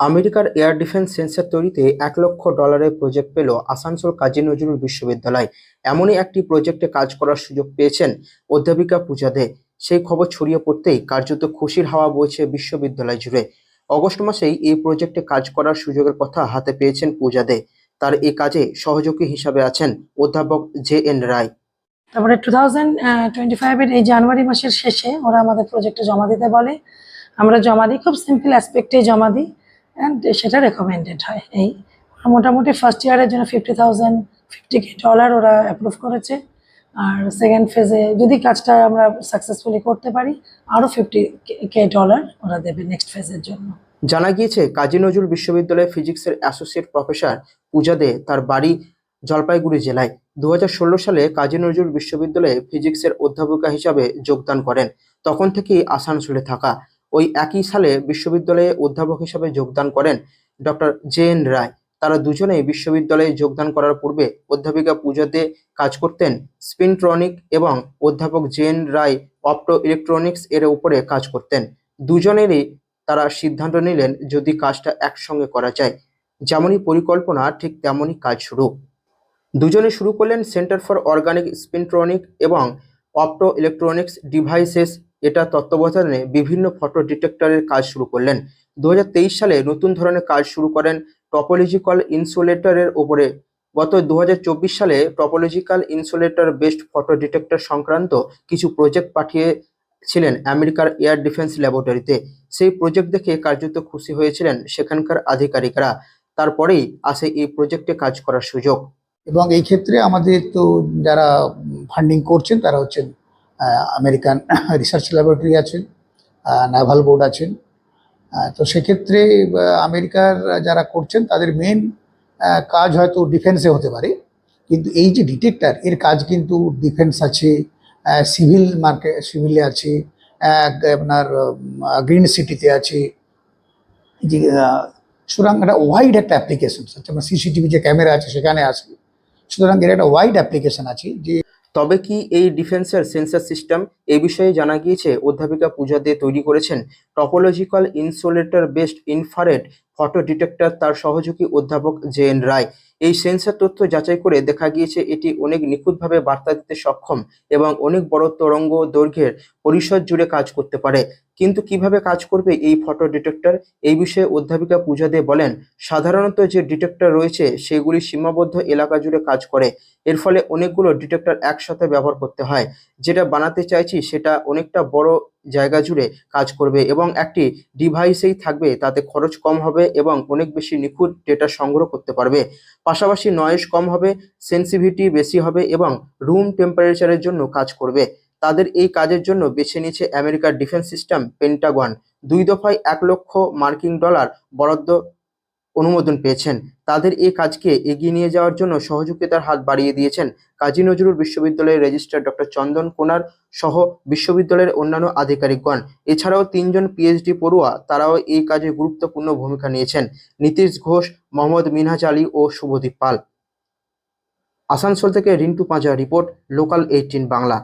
আমেরিকার air defence sensor তৈরিতে এক লক্ষ ডলারের প্রজেক্ট পেল আসানসোল কাজী নজরুল বিশ্ববিদ্যালয়। এমনই একটি প্রজেক্টে কাজ করার সুযোগ পেয়েছেন অধ্যাপিকা পূজা দে। সেই খবর ছড়িয়ে পড়তেই কার্যত খুশির হাওয়া বইছে বিশ্ববিদ্যালয় জুড়ে। অগস্ট মাসেই এই প্রজেক্টে কাজ করার সুযোগের কথা হাতে পেয়েছেন পূজা দে। তার এই কাজে সহযোগী হিসাবে আছেন অধ্যাপক জে এন রায়। তারপরে টু থাউজেন্ড টোয়েন্টি ফাইভের এই জানুয়ারি মাসের শেষে ওরা আমাদের প্রজেক্টে জমা দিতে বলে। আমরা জমা দিই, খুব সিম্পল অ্যাসপেক্টে জমা দিই। সেটা রেকমেন্ডেড হয়। এই মোটামুটি ফার্স্ট ইয়ারের জন্য fifty thousand fifty K dollar ওরা অ্যাপ্রুভ করেছে। আর সেকেন্ড ফেজে যদি কাজটা আমরা সাকসেসফুলি করতে পারি আরও ফিফটি কে ডলার ওরা দেবে নেক্সট ফেজের জন্য। জানা গিয়েছে, কাজী নজরুল বিশ্ববিদ্যালয়ে ফিজিক্সের অ্যাসোসিয়েট প্রফেসর পূজা দে তার বাড়ি জলপাইগুড়ি জেলায়। দু হাজার ষোলো সালে কাজী নজরুল বিশ্ববিদ্যালয়ে ফিজিক্সের অধ্যাপিকা হিসাবে যোগদান করেন। তখন থেকেই আসানসোলে থাকা। ওই একই সালে বিশ্ববিদ্যালয়ে অধ্যাপক হিসাবে যোগদান করেন ডক্টর জে এন রায়। তারা দুজনেই বিশ্ববিদ্যালয়ে যোগদান করার পূর্বে অধ্যাপিকা পূজা দে কাজ করতেন। স্পিনট্রনিক এবং অধ্যাপক J N Roy opto electronics এর উপরে কাজ করতেন। দুজনেরই তারা সিদ্ধান্ত নিলেন যদি কাজটা একসঙ্গে করা যায়। যেমনই পরিকল্পনা, ঠিক তেমনই কাজ শুরু। দুজনে শুরু করলেন সেন্টার ফর অর্গানিক স্পিনট্রনিক এবং অপটো ইলেকট্রনিক্স ডিভাইসেস এটা তত্ত্বাবধানে বিভিন্ন ফটো ডিটেক্টরের কাজ শুরু করলেন। দু হাজার তেইশ সালে নতুন ধরনের কাজ শুরু করেন টপোলজিক্যাল ইনসুলেটরের ওপরে। গত দু হাজার চব্বিশ সালে topological insulator based photo detector সংক্রান্ত কিছু প্রজেক্ট পাঠিয়েছিলেন আমেরিকার এয়ার ডিফেন্স ল্যাবরেটরিতে সেই প্রজেক্ট দেখে কার্যত খুশি হয়েছিলেন সেখানকার আধিকারিকরা। তারপরেই আসে এই প্রজেক্টে কাজ করার সুযোগ। এবং এই ক্ষেত্রে আমাদের তো যারা ফান্ডিং করছেন, তারা হচ্ছেন আমেরিকান রিসার্চ ল্যাবরেটরি আছেন নাভাল বোর্ড আছেন। তো সেক্ষেত্রে আমেরিকার যারা করছেন, তাদের মেন কাজ হয়তো ডিফেন্সে হতে পারে। কিন্তু এই যে ডিটেক্টর এর কাজ কিন্তু ডিফেন্স আছে সিভিল মার্কেট সিভিলে আছে আপনার গ্রিন সিটিতে আছে। সুতরাং একটা ওয়াইড একটা অ্যাপ্লিকেশন যেমন সিসিটিভি যে ক্যামেরা আছে, সেখানে আছে। সুতরাং এর একটা ওয়াইড অ্যাপ্লিকেশন আছে যে তবে কি এই ডিফেন্সের সেন্সার সিস্টেম এ বিষয়ে জানা গিয়েছে? অধ্যাপিকা পূজা দে তৈরি করেছেন। Topological insulator based infrared photo detector, তার সহযোগী অধ্যাপক জে এন রায়। এই সেন্সর তথ্য যাচাই করে দেখা গিয়েছে, এটি অনেক নিখুঁতভাবে বার্তা দিতে সক্ষম এবং অনেক বড় তরঙ্গ দৈর্ঘ্যের পরিসর জুড়ে কাজ করতে পারে। কিন্তু কীভাবে কাজ করবে এই ফটো ডিটেক্টর? এই বিষয়ে অধ্যাপিকা পূজা দে বলেন, সাধারণত যে ডিটেক্টর রয়েছে, সেগুলি সীমাবদ্ধ এলাকা জুড়ে কাজ করে। এর ফলে অনেকগুলো ডিটেক্টর একসাথে ব্যবহার করতে হয়। যেটা বানাতে চাইছি, সেটা অনেকটা বড় জায়গা জুড়ে কাজ করবে এবং একটি ডিভাইসেই থাকবে, তাতে খরচ কম হবে এবং অনেক বেশি নিখুঁত ডেটা সংগ্রহ করতে পারবে। পাশাপাশি নয়েস কম হবে সেন্সিভিটি বেশি হবে এবং রুম টেম্পারেচারের জন্য কাজ করবে। তাদের এই কাজের জন্য বেছে নিয়েছে আমেরিকার ডিফেন্স সিস্টেম পেন্টাগন দুই দফায় এক লক্ষ মার্কিন ডলার বরাদ্দ অনুমোদন পেয়েছেন। তাদের এই কাজকে এগিয়ে নিয়ে যাওয়ার জন্য সহযোগিতার হাত বাড়িয়ে দিয়েছেন কাজী নজরুল বিশ্ববিদ্যালয়ের রেজিস্ট্রার ডক্টর চন্দন কোনার সহ বিশ্ববিদ্যালয়ের অন্যান্য আধিকারিকগণ। এছাড়াও তিনজন পিএইচডি পড়ুয়া, তারাও এই কাজে গুরুত্বপূর্ণ ভূমিকা নিয়েছেন। নীতিশ ঘোষ, মোহাম্মদ মিনহাজ আলী ও শুভদীপ পাল। আসানসোল থেকে Rintu Panja report, local eighteen Bangla.